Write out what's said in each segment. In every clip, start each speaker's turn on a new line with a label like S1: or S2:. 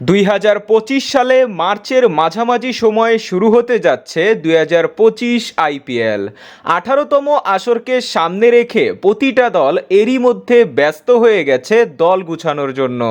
S1: দুই হাজার পঁচিশ সালে মার্চের মাঝামাঝি সময়ে শুরু হতে যাচ্ছে দুই হাজার পঁচিশ আইপিএল আঠারোতম আসরকে সামনে রেখে প্রতিটা দল এরই মধ্যে ব্যস্ত হয়ে গেছে দল গুছানোর জন্য।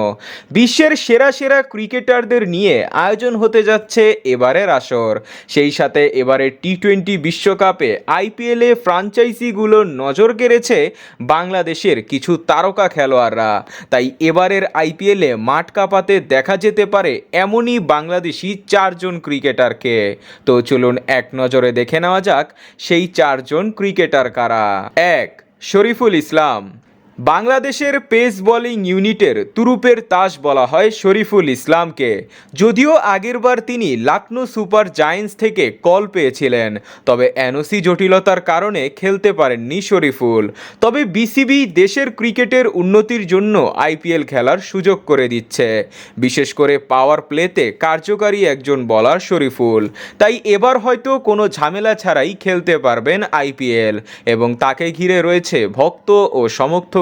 S1: বিশ্বের সেরা সেরা ক্রিকেটারদের নিয়ে আয়োজন হতে যাচ্ছে এবারের আসর। সেই সাথে এবারে টি টোয়েন্টি বিশ্বকাপে আইপিএলে ফ্রাঞ্চাইজিগুলোর নজর কেড়েছে বাংলাদেশের কিছু তারকা খেলোয়াড়রা। তাই এবারের আইপিএলে মাঠ কাঁপাতে দেখা যেতে পারে এমনই বাংলাদেশি চারজন ক্রিকেটারকে। তো চলুন এক নজরে দেখে নেওয়া যাক সেই চারজন ক্রিকেটার কারা। এক, শরীফুল ইসলাম। বাংলাদেশের পেস বোলিং ইউনিটের তুরুপের তাস বলা হয় শরীফুল ইসলামকে। যদিও আগেরবার তিনি লাকনো সুপার জায়েন্টস থেকে কল পেয়েছিলেন, তবে এনওসি জটিলতার কারণে খেলতে পারেননি শরীফুল। তবে বিসিবি দেশের ক্রিকেটের উন্নতির জন্য আইপিএল খেলার সুযোগ করে দিচ্ছে। বিশেষ করে পাওয়ার প্লেতে কার্যকারী একজন বলার শরীফুল। তাই এবার হয়তো কোনো ঝামেলা ছাড়াই খেলতে পারবেন আইপিএল। এবং তাকে ঘিরে রয়েছে ভক্ত ও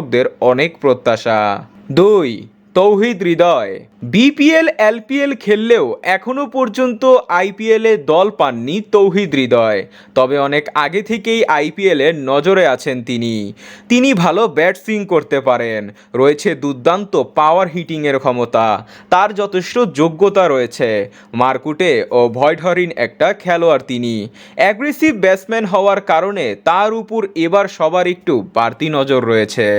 S1: সমর্থকদের অনেক প্রত্যাশা। দুই তৌহিদ হৃদয়। বিপিএল, এলপিএল খেললেও এখনও পর্যন্ত আইপিএলে দল পাননি তৌহিদ হৃদয়। তবে অনেক আগে থেকেই আইপিএলে নজরে আছেন তিনি। তিনি ভালো ব্যাট সুইং করতে পারেন। রয়েছে দুর্দান্ত পাওয়ার হিটিংয়ের ক্ষমতা। তার যথেষ্ট যোগ্যতা রয়েছে। মার্কুটে ও ভয়ঢরিন একটা খেলোয়াড় তিনি। অ্যাগ্রেসিভ ব্যাটসম্যান হওয়ার কারণে তার উপর এবার সবার একটু বাড়তি নজর রয়েছে।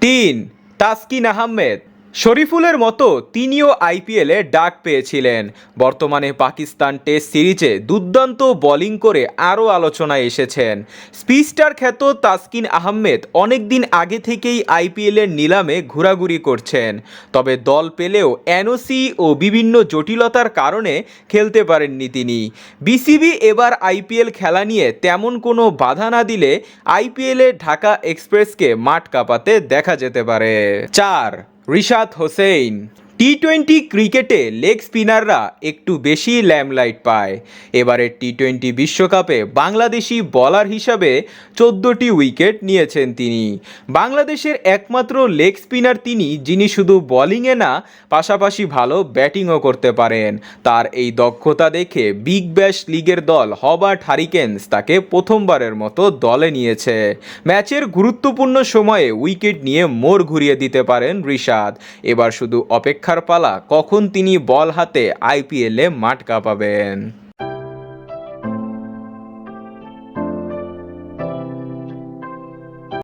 S1: তিন, তাসকিন আহমেদ। শরীফুলের মতো তিনিও আইপিএলে ডাক পেয়েছিলেন। বর্তমানে পাকিস্তান টেস্ট সিরিজে দুর্দান্ত বোলিং করে আরও আলোচনায় এসেছেন। স্পিস্টার খ্যাত তাসকিন আহমেদ অনেক দিন আগে থেকেই আইপিএলের নিলামে ঘোরাঘুরি করছেন। তবে দল পেলেও এনওসি ও বিভিন্ন জটিলতার কারণে খেলতে পারেননি তিনি। বিসিবি এবার আইপিএল খেলা নিয়ে তেমন কোনো বাধা না দিলে আইপিএলে ঢাকা এক্সপ্রেসকে মাঠ কাঁপাতে দেখা যেতে পারে। চার রিশাদ হোসেইন টি টোয়েন্টি ক্রিকেটে লেগ স্পিনাররা একটু বেশি ল্যামলাইট পায়। এবারের টি টোয়েন্টি বিশ্বকাপে বাংলাদেশি বলার হিসাবে চোদ্দোটি উইকেট নিয়েছেন তিনি। বাংলাদেশের একমাত্র লেগ স্পিনার তিনি, যিনি শুধু বোলিংয়ে না, পাশাপাশি ভালো ব্যাটিংও করতে পারেন। তার এই দক্ষতা দেখে বিগ ব্যাশ লিগের দল হবার্ট হারিকেন্স তাকে প্রথমবারের মতো দলে নিয়েছে। ম্যাচের গুরুত্বপূর্ণ সময়ে উইকেট নিয়ে মোড় ঘুরিয়ে দিতে পারেন রিশাদ। এবার শুধু অপেক্ষার পালা কখন তিনি বল হাতে আইপিএলে মাঠ কাঁপাবেন?